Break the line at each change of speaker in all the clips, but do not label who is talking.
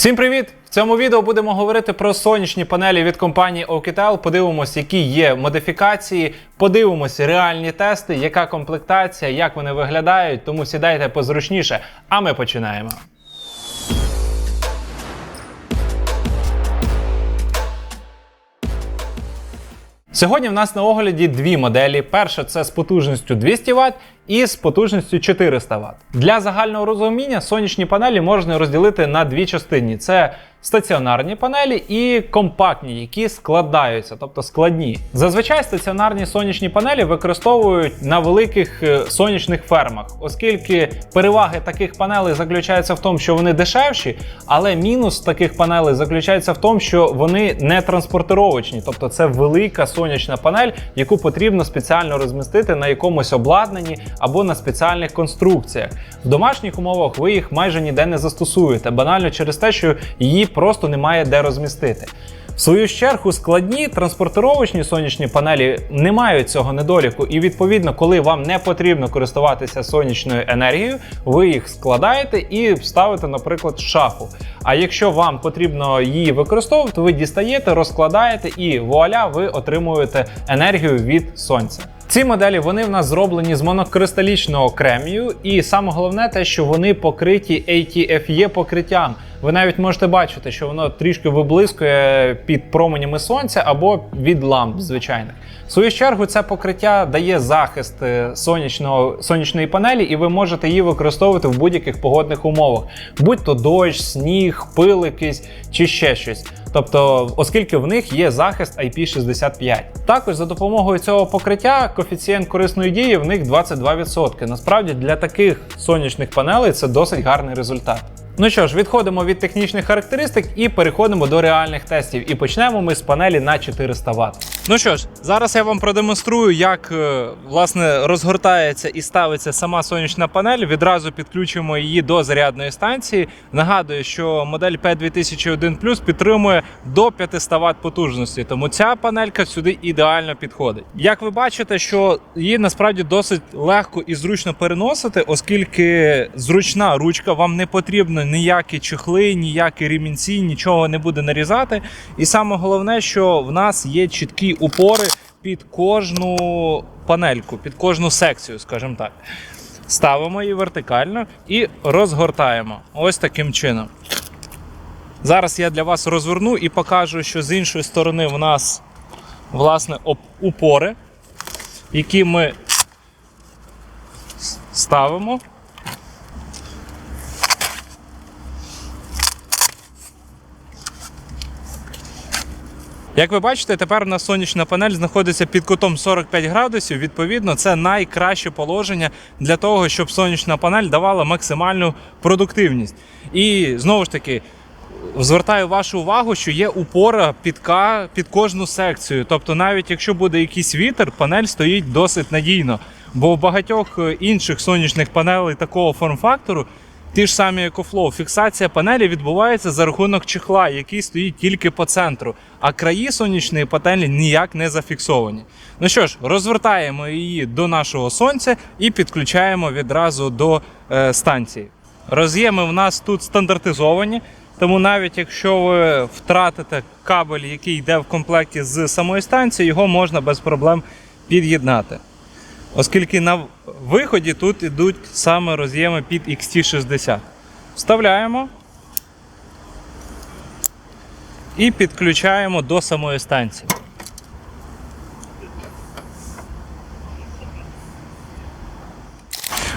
Всім привіт! В цьому відео будемо говорити про сонячні панелі від компанії Oukitel. Подивимось, які є модифікації, подивимось реальні тести, яка комплектація, як вони виглядають. Тому сідайте позручніше, а ми починаємо. Сьогодні в нас на огляді дві моделі. Перша це з потужністю 200 Вт і з потужністю 400 Вт. Для загального розуміння сонячні панелі можна розділити на дві частини: це стаціонарні панелі і компактні, які складаються, тобто складні. Зазвичай стаціонарні сонячні панелі використовують на великих е, сонячних фермах, оскільки переваги таких панелей заключаються в тому, що вони дешевші, але мінус таких панелей заключається в тому, що вони не транспортировочні, тобто це велика сонячна панель, яку потрібно спеціально розмістити на якомусь обладнанні або на спеціальних конструкціях. В домашніх умовах ви їх майже ніде не застосуєте, банально через те, що її просто немає де розмістити. В свою чергу складні транспортировочні сонячні панелі не мають цього недоліку, і відповідно, коли вам не потрібно користуватися сонячною енергією, ви їх складаєте і ставите, наприклад, в шафу. А якщо вам потрібно її використовувати, ви дістаєте, розкладаєте і вуаля, ви отримуєте енергію від сонця. Ці моделі вони в нас зроблені з монокристалічного кремію, і саме головне те, що вони покриті ATFE покриттям. Ви навіть можете бачити, що воно трішки виблискує під променями сонця або від ламп звичайних. В свою чергу, це покриття дає захист е, сонячного, сонячної панелі, і ви можете її використовувати в будь-яких погодних умовах, будь то дощ, сніг, пил якийсь чи ще щось. Тобто, оскільки в них є захист IP65. Також за допомогою цього покриття коефіцієнт корисної дії в них 22%. Насправді для таких сонячних панелей це досить гарний результат. Ну що ж, відходимо від технічних характеристик і переходимо до реальних тестів. І почнемо ми з панелі на 400 Вт. Ну що ж, зараз я вам продемонструю, як е, власне розгортається і ставиться сама сонячна панель. Відразу підключимо її до зарядної станції. Нагадую, що модель P2001 підтримує до 500 Вт потужності, тому ця панелька сюди ідеально підходить. Як ви бачите, що її насправді досить легко і зручно переносити, оскільки зручна ручка, вам не потрібно ніякі чехли, ніякі ремінці, нічого не буде нарізати. І саме головне, що в нас є чіткі упори під кожну панельку, під кожну секцію, скажімо так. Ставимо її вертикально і розгортаємо. Ось таким чином. Зараз я для вас розверну і покажу, що з іншої сторони в нас власне упори, які ми ставимо. Як ви бачите, тепер у нас сонячна панель знаходиться під кутом 45 градусів. Відповідно, це найкраще положення для того, щоб сонячна панель давала максимальну продуктивність. І знову ж таки. Звертаю вашу увагу, що є упора під, ка- під кожну секцію. Тобто, навіть якщо буде якийсь вітер, панель стоїть досить надійно. Бо в багатьох інших сонячних панелей такого форм-фактору, ті ж самі EcoFlow, фіксація панелі відбувається за рахунок чехла, який стоїть тільки по центру. А краї сонячної панелі ніяк не зафіксовані. Ну що ж, розвертаємо її до нашого сонця і підключаємо відразу до е, станції. Роз'єми в нас тут стандартизовані. Тому навіть якщо ви втратите кабель, який йде в комплекті з самої станції, його можна без проблем під'єднати. Оскільки на виході тут йдуть саме роз'єми під XT60. Вставляємо і підключаємо до самої станції.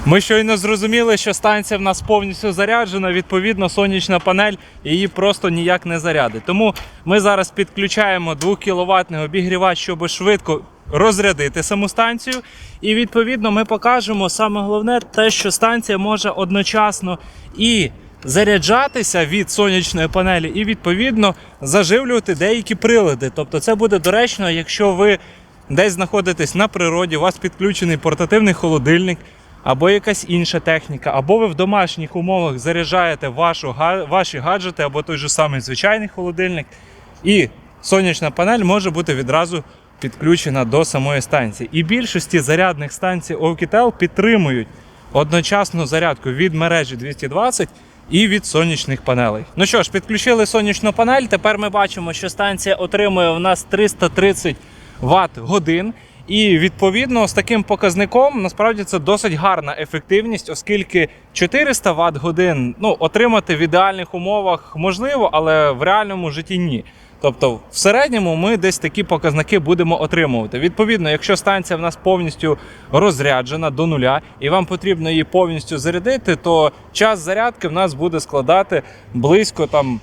Ми щойно зрозуміли, що станція в нас повністю заряджена, відповідно, сонячна панель її просто ніяк не зарядить. Тому ми зараз підключаємо 2 кВт обігрівач, щоб швидко розрядити саму станцію. І відповідно ми покажемо саме головне те, що станція може одночасно і заряджатися від сонячної панелі, і відповідно заживлювати деякі прилади. Тобто, це буде доречно, якщо ви десь знаходитесь на природі, у вас підключений портативний холодильник або якась інша техніка, або ви в домашніх умовах заряджаєте вашу, ваші гаджети, або той же самий звичайний холодильник, і сонячна панель може бути відразу підключена до самої станції. І більшості зарядних станцій Oukitel підтримують одночасну зарядку від мережі 220 і від сонячних панелей. Ну що ж, підключили сонячну панель. Тепер ми бачимо, що станція отримує в нас 330 Вт годин. І відповідно з таким показником насправді це досить гарна ефективність, оскільки 400 Вт годин ну, отримати в ідеальних умовах можливо, але в реальному житті ні. Тобто, в середньому ми десь такі показники будемо отримувати. Відповідно, якщо станція в нас повністю розряджена до нуля, і вам потрібно її повністю зарядити, то час зарядки в нас буде складати близько там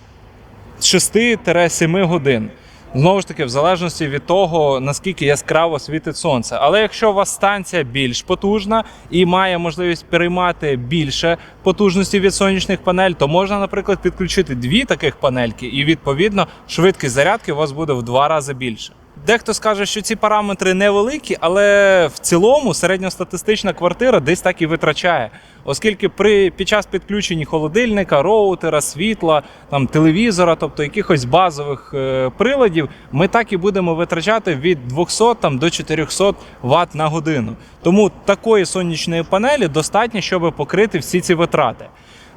6-7 годин. Знову ж таки, в залежності від того, наскільки яскраво світить сонце. Але якщо у вас станція більш потужна і має можливість переймати більше потужності від сонячних панель, то можна, наприклад, підключити дві таких панельки, і відповідно швидкість зарядки у вас буде в два рази більше. Дехто скаже, що ці параметри невеликі, але в цілому середньостатистична квартира десь так і витрачає. Оскільки при під час підключення холодильника, роутера, світла, там телевізора, тобто якихось базових е, приладів, ми так і будемо витрачати від 200 там, до 400 Вт на годину. Тому такої сонячної панелі достатньо, щоб покрити всі ці витрати.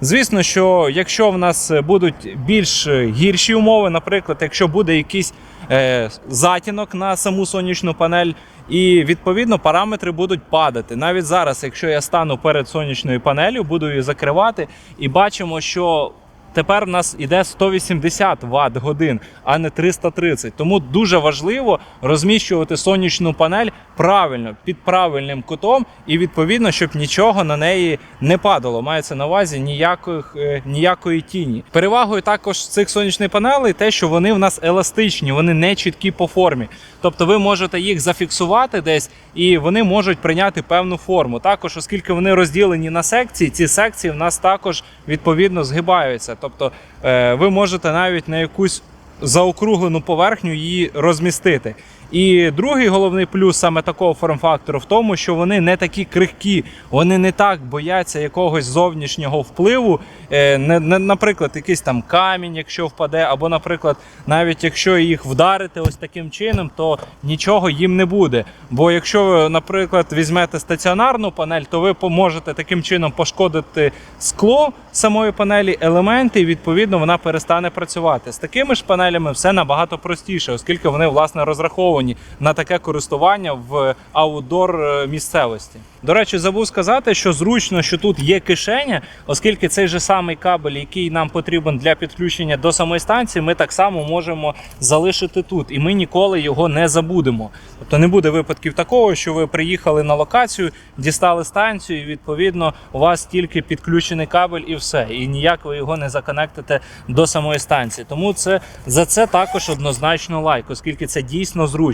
Звісно, що якщо в нас будуть більш гірші умови, наприклад, якщо буде якийсь затінок на саму сонячну панель, і відповідно параметри будуть падати. Навіть зараз, якщо я стану перед сонячною панелью, буду її закривати, і бачимо, що тепер в нас іде 180 Вт годин, а не 330. Тому дуже важливо розміщувати сонячну панель правильно під правильним кутом, і відповідно, щоб нічого на неї не падало. Мається на увазі ніяких, е, ніякої тіні. Перевагою також цих сонячних панелей те, що вони в нас еластичні, вони не чіткі по формі. Тобто ви можете їх зафіксувати десь, і вони можуть прийняти певну форму. Також, оскільки вони розділені на секції, ці секції в нас також відповідно згибаються. Тобто е, ви можете навіть на якусь заокруглену поверхню її розмістити. І другий головний плюс саме такого форм-фактору в тому, що вони не такі крихкі, вони не так бояться якогось зовнішнього впливу. Е, наприклад, якийсь там камінь, якщо впаде, або, наприклад, навіть якщо їх вдарити ось таким чином, то нічого їм не буде. Бо якщо ви, наприклад, візьмете стаціонарну панель, то ви можете таким чином пошкодити скло самої панелі, елементи, і відповідно вона перестане працювати. З такими ж панелями все набагато простіше, оскільки вони власне розраховані на таке користування в аутдор е, місцевості. До речі, забув сказати, що зручно, що тут є кишеня, оскільки цей же самий кабель, який нам потрібен для підключення до самої станції, ми так само можемо залишити тут, і ми ніколи його не забудемо. Тобто не буде випадків такого, що ви приїхали на локацію, дістали станцію, і відповідно у вас тільки підключений кабель і все. І ніяк ви його не законектите до самої станції. Тому це за це також однозначно лайк, оскільки це дійсно зручно.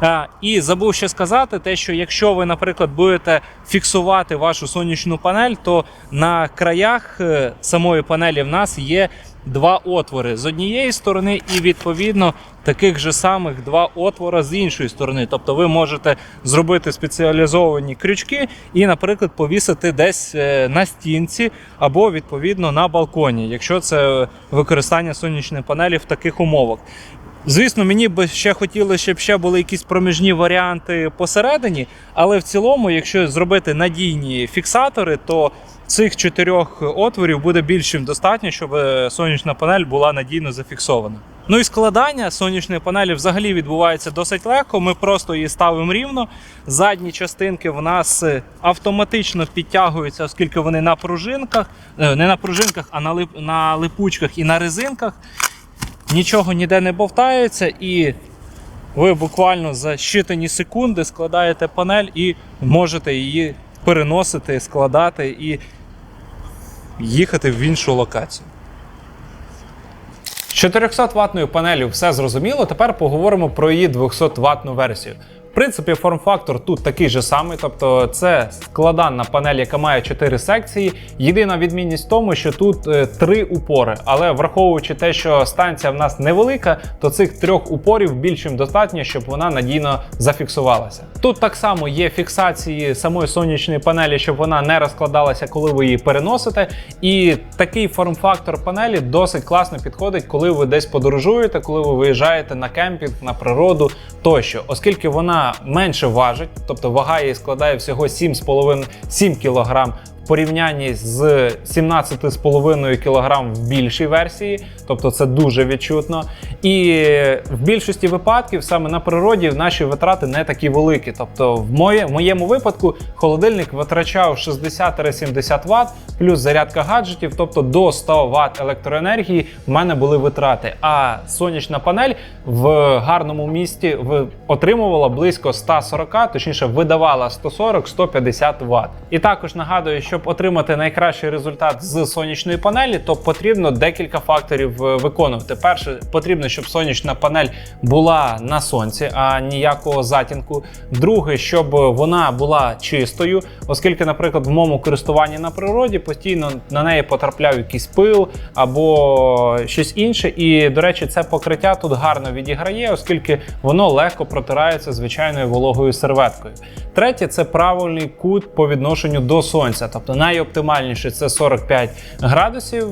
А, і забув ще сказати, те, що якщо ви, наприклад, будете фіксувати вашу сонячну панель, то на краях е, самої панелі в нас є два отвори з однієї сторони, і відповідно таких же самих два отвора з іншої сторони. Тобто ви можете зробити спеціалізовані крючки і, наприклад, повісити десь е, на стінці або відповідно на балконі, якщо це використання сонячної панелі в таких умовах. Звісно, мені би ще хотілося, щоб ще були якісь проміжні варіанти посередині, але в цілому, якщо зробити надійні фіксатори, то цих чотирьох отворів буде більш чим достатньо, щоб сонячна панель була надійно зафіксована. Ну і складання сонячної панелі взагалі відбувається досить легко. Ми просто її ставимо рівно. Задні частинки в нас автоматично підтягуються, оскільки вони на пружинках, е, не на пружинках, а на липучках і на резинках. Нічого ніде не бовтається, і ви буквально за щитані секунди складаєте панель і можете її переносити, складати і їхати в іншу локацію. З 400 ватною панелю все зрозуміло. Тепер поговоримо про її 200 ватну версію. В принципі, форм-фактор тут такий же самий, тобто це складанна панель, яка має 4 секції. Єдина відмінність в тому, що тут е, три упори. Але враховуючи те, що станція в нас невелика, то цих трьох упорів більш чим достатньо, щоб вона надійно зафіксувалася. Тут так само є фіксації самої сонячної панелі, щоб вона не розкладалася, коли ви її переносите. І такий форм-фактор панелі досить класно підходить, коли ви десь подорожуєте, коли ви виїжджаєте на кемпінг, на природу тощо, оскільки вона менше важить, тобто вага її складає всього 7,5 7 кг. Порівнянні з 17,5 кг в більшій версії, тобто це дуже відчутно. І в більшості випадків саме на природі наші витрати не такі великі. Тобто, в моє, в моєму випадку холодильник витрачав 60-70 Вт плюс зарядка гаджетів, тобто до 100 Вт електроенергії в мене були витрати. А сонячна панель в гарному місті отримувала близько 140, точніше видавала 140-150 Вт. І також нагадую, щоб отримати найкращий результат з сонячної панелі, то потрібно декілька факторів е, виконувати. Перше, потрібно, щоб сонячна панель була на сонці, а ніякого затінку. Друге, щоб вона була чистою, оскільки, наприклад, в моєму користуванні на природі постійно на неї потрапляв якийсь пил або щось інше. І, до речі, це покриття тут гарно відіграє, оскільки воно легко протирається звичайною вологою серветкою. Третє це правильний кут по відношенню до сонця, тобто найоптимальніше це 45 градусів.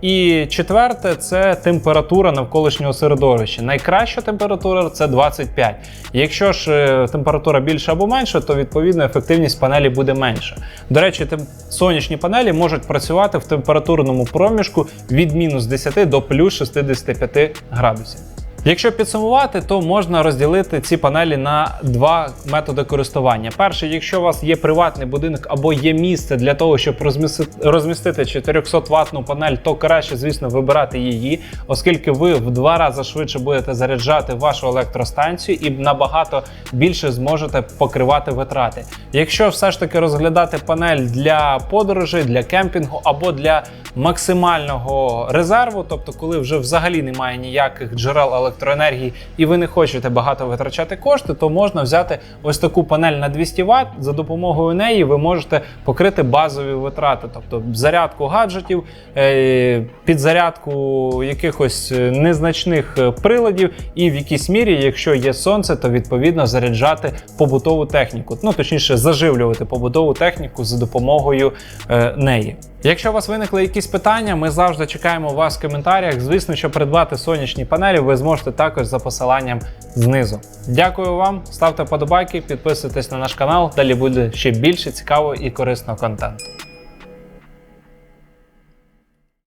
І четверте це температура навколишнього середовища. Найкраща температура це 25. Якщо ж е, температура більша або менша, то відповідно ефективність панелі буде менша. До речі, сонячні панелі можуть працювати в температурному проміжку від мінус 10 до плюс 65 градусів. Якщо підсумувати, то можна розділити ці панелі на два методи користування. Перший, якщо у вас є приватний будинок або є місце для того, щоб розмістити, розмістити 400 ватну панель, то краще, звісно, вибирати її, оскільки ви в два рази швидше будете заряджати вашу електростанцію і набагато більше зможете покривати витрати. Якщо все ж таки розглядати панель для подорожей, для кемпінгу або для максимального резерву, тобто коли вже взагалі немає ніяких джерел електроенергії і ви не хочете багато витрачати кошти, то можна взяти ось таку панель на 200 Вт. За допомогою неї ви можете покрити базові витрати, тобто зарядку гаджетів, е, підзарядку якихось е, незначних е, приладів, і в якійсь мірі, якщо є сонце, то відповідно заряджати побутову техніку. Ну точніше, заживлювати побутову техніку за допомогою неї. Якщо у вас виникли якісь питання, ми завжди чекаємо вас в коментарях. Звісно, що придбати сонячні панелі ви зможете також за посиланням знизу. Дякую вам, ставте подобайки, підписуйтесь на наш канал. Далі буде ще більше цікавого і корисного контенту.